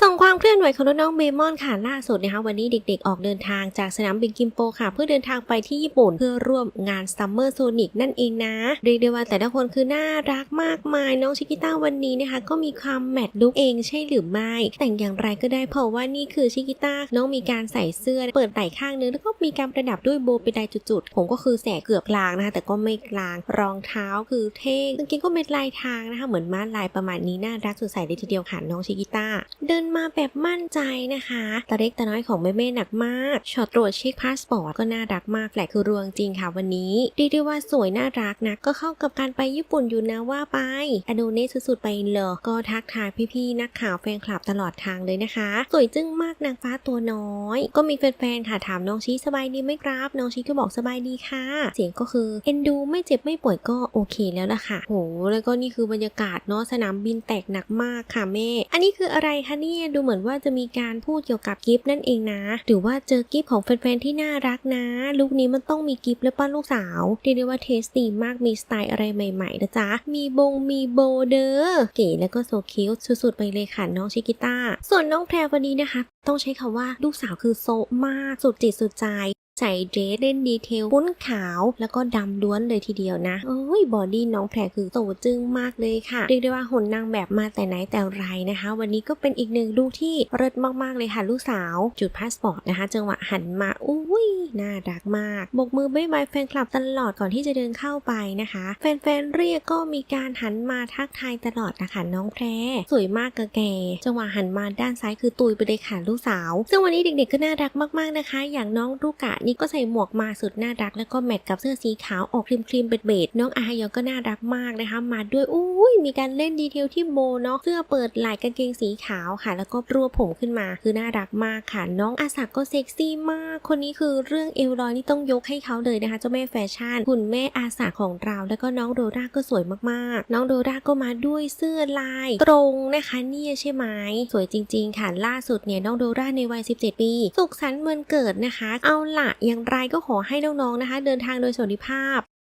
ส่งความเคลื่อนไหวของน้องเมมอนค่ะล่าสุดนะคะวันนี้เด็กๆ ออกเดินทางจากสนามบินกิมโปค่ะ เพื่อเดินทางไปที่ญี่ปุ่นเพื่อร่วมงานซัมเมอร์โซนิกนั่นเองนะ เรียกได้ว่าแต่ละคนคือน่ารักมากมาย น้องชิกิต้าวันนี้นะคะ ก็มีความแมทลุกเองใช่หรือไม่ แต่งอย่างไรก็ได้เพราะว่านี่คือชิกิต้าน้องมีการใส่เสื้อเปิดไหล่ข้างนึงแล้วก็มีการประดับด้วยโบว์เป็นลายจุดๆผมก็คือแสกเกือบกลางนะคะแต่ก็ไม่กลางรองเท้าคือเท่กางเกงก็เป็นลายทางนะคะเหมือนม้าลายประมาณนี้น่ารักสดใสเลยทีเดียวค่ะน้องชิกิต้าเดินมาแบบมั่นใจนะคะตาเล็กตาน้อยของแม่เม่หนักมากช็อตตรวจเช็คพาสปอร์ตก็น่ารักมากแหละคือรวงจริงค่ะวันนี้เรีได้ว่าสวยน่ารักนะก็เข้ากับการไปญี่ปุ่นอยู่นะว่าไปอโดเนสสุดๆไปเลยก็ทักทายพี่ๆนักข่าวแฟนคลับตลอดทางเลยนะคะ สวยจึ้งมากนางฟ้าตัวน้อย ก็มีแฟนๆค่ะถามน้องชีสบายดีไหมครับ น้องชีก็บอกสบายดีค่ะ เสียงก็คือเอ็นดูไม่เจ็บไม่ป่วยก็โอเคแล้วล่ะค่ะโหแล้วก็นี่คือบรรยากาศเนาะสนามบินแตกหนักมากค่ะแม่ อันนี้คืออะไรคะเนี่ยนี่ยดูเหมือนว่าจะมีการพูดเกี่ยวกับกิฟต์นั่นเองนะ หรือว่าเจอกิฟต์ของแฟนๆที่น่ารักนะ ลูกนี้มันต้องมีกิฟต์แล้วป้าลูกสาวเรียกได้ว่าเทสตีมากมีสไตล์อะไรใหม่ๆนะจ๊ะ มีบงมีโบเดอร์เก๋แล้วก็โซคิวสุดๆไปเลยค่ะน้องชิกิต้าส่วนน้องแพรวันนี้นะคะ ต้องใช้คำว่าลูกสาวคือโซมากสุดจิตสุดใจ ใส่เดรสเล่นดีเทลปุ้นขาวแล้วก็ดำล้วนเลยทีเดียวนะโอ้ยบอดี้น้องแพรคือโตจึ้งมากเลยค่ะเรียกได้ว่าหุ่นนางแบบมาแต่ไหนแต่ไรนะคะ วันนี้ก็เป็นอีกหนึ่งลูกที่เลิศมากๆเลยค่ะลูกสาว จุดพาสปอร์ตนะคะจังหวะหันมาอุ้ยน่ารักมากบกมือบ๊ายบายแฟนคลับตลอดก่อนที่จะเดินเข้าไปนะคะ แฟนๆเรียกก็มีการหันมาทักทายตลอดนะคะน้องแพรสวยมากกะแกจังหวะหันมาด้านซ้ายคือตุยไปเลยค่ะลูกสาว ซึ่งวันนี้เด็กๆก็น่ารักมากๆนะคะ อย่างน้องลูกกะนี่ก็ใส่หมวกมาสุดน่ารัก แล้วก็แมทกับเสื้อสีขาวออกครีมครีมๆเบ็ดๆน้องอาฮยอนก็น่ารักมากนะคะ มาด้วยอุ้ยมีการเล่นดีเทลที่โบเนาะเสื้อเปิดไหล่กางเกงสีขาวค่ะ แล้วก็รวบผมขึ้นมาคือน่ารักมากค่ะ น้องอาสักก็เซ็กซี่มาก คนนี้คือเรื่องเอลลอยนี่ต้องยกให้เขาเลยนะคะเจ้าแม่แฟชั่นคุณแม่อาสาของเรา แล้วก็น้องโดราก็สวยมากๆ น้องโดราก็มาด้วยเสื้อลาย ตรงนะคะเนี่ยใช่ไหมสวยจริง ๆ ค่ะล่าสุดเนี่ยน้องโดราในวัย 17 ปี สุขสันต์วันเกิดนะคะ เอาล่ะอย่างไรก็ขอให้น้องๆนะคะ เดินทางโดยสวัสดิภาพ